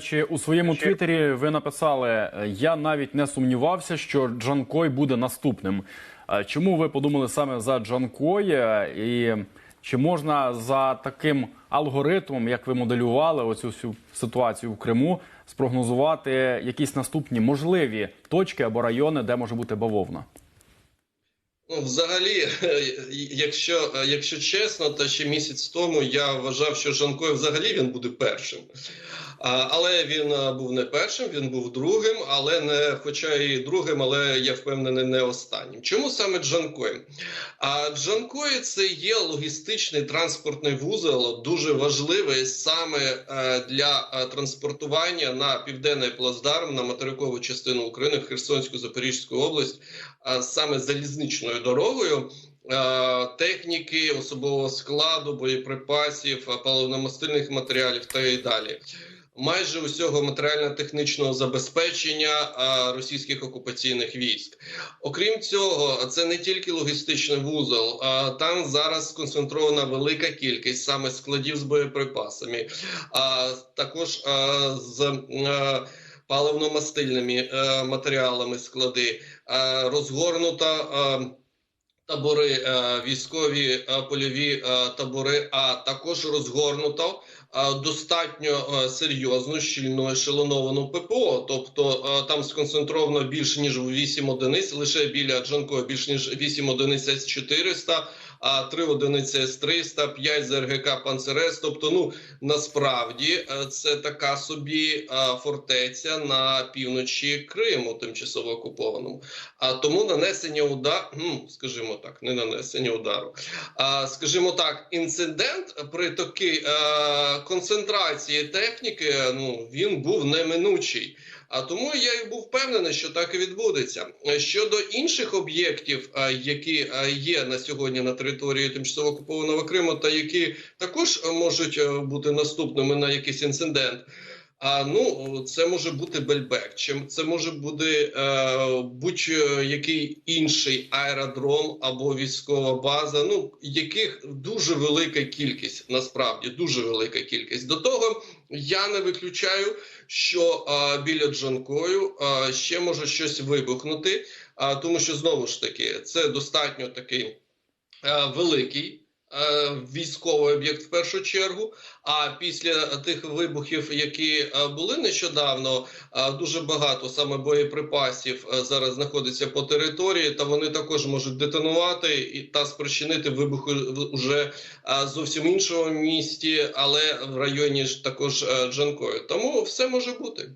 Чи у своєму твіттері ви написали: «Е, Я навіть не сумнівався, що Джанкой буде наступним. Е, Чому ви подумали саме за Джанкой? Е, І чи можна за таким алгоритмом, як ви моделювали оцю всю ситуацію в Криму, спрогнозувати якісь наступні можливі точки або райони, де може бути бавовна? Ну, взагалі, якщо, якщо чесно, то ще місяць тому я вважав, що Жанкой взагалі він буде першим. Але він був не першим, він був другим, але не, хоча і другим, але я впевнений, не останнім. Чому саме Джанкой? А Джанкой це є логістичний транспортний вузол, дуже важливий саме е, для е, транспортування на південний плацдарм на материкову частину України, в Херсонську Запорізьку область, саме залізничною дорогою. е, Техніки, особового складу, боєприпасів, е, паливно-мастильних матеріалів та і далі. Майже усього матеріально-технічного забезпечення російських окупаційних військ. Окрім цього, це не тільки логістичний вузол, а там зараз сконцентрована велика кількість саме складів з боєприпасами, а також з паливно-мастильними матеріалами склади, розгорнута. Табори е, військові е, польові е, табори, а також розгорнуто достатньо серйозну щільно ешелоновану ППО. Тобто там сконцентровано більше ніж у 8 одиниць, лише біля Джанкова більш ніж 8 одиниць С-400, а 3 одиниці С-300, 5 ЗРГК Панцерес. Тобто, ну насправді це така собі фортеця на півночі Криму, тимчасово окупованому. А тому нанесення удару, ну скажімо так, не нанесення удару. А скажімо так, інцидент при такій е, концентрації техніки, ну він був неминучий. А тому я і був впевнений, що так і відбудеться. Щодо інших об'єктів, е, які е, є на сьогодні на території тимчасово окупованого Криму, та які також можуть бути наступними на якийсь інцидент. А ну це може бути Бельбек, чи це може бути е, будь-який інший аеродром або військова база. Ну яких дуже велика кількість, насправді дуже велика кількість. До того я не виключаю, що е, біля Джанкою е, ще може щось вибухнути, а тому що знову ж таки це достатньо такий е, великий. Е, Військовий об'єкт в першу чергу. А після тих вибухів, які е, були нещодавно, е, дуже багато саме боєприпасів зараз знаходиться по території, та вони також можуть детонувати і та спричинити вибухи в- уже е, зовсім іншому місті, але в районі ж також Джанкою. Тому все може бути.